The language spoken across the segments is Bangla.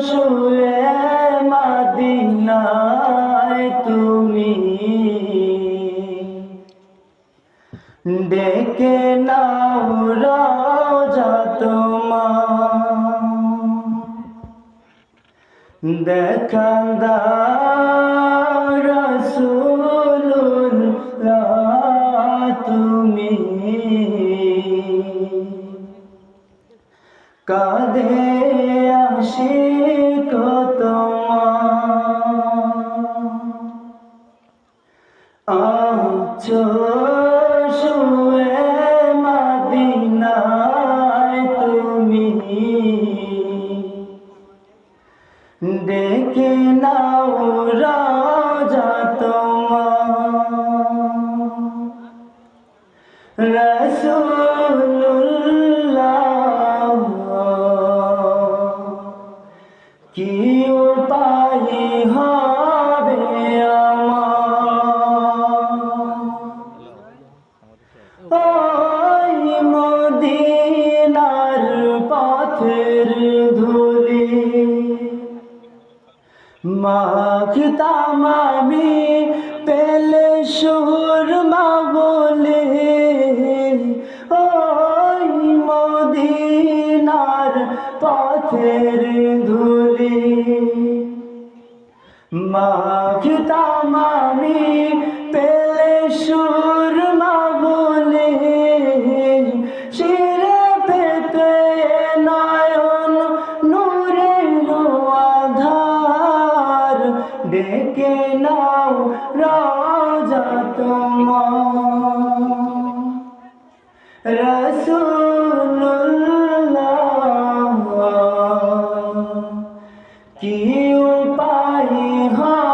শুয়ে মাদিনায় তুমি। ডেকে নাও রাজা তোমার। কাঁদে আসি তুমি ডেকে নাও রাজা তোমার মাখতাম আমি পেলে সুর মা বলে ওই মদিনার পথের ধুলি। মাখতাম আমি পেলে সুর রসুল্লাহ কি উপায় হবে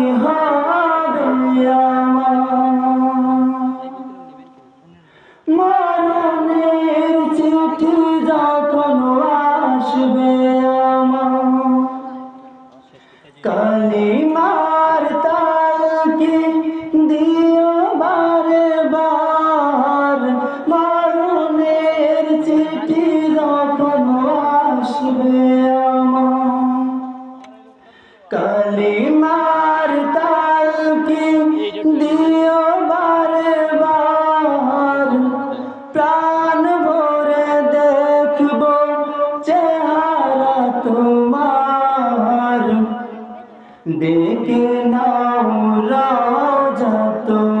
কালিমার তালকি দিও বারে বার প্রাণ ভরে দেখব চেহারা তোমার। ডেকে নাও রাজা তোমার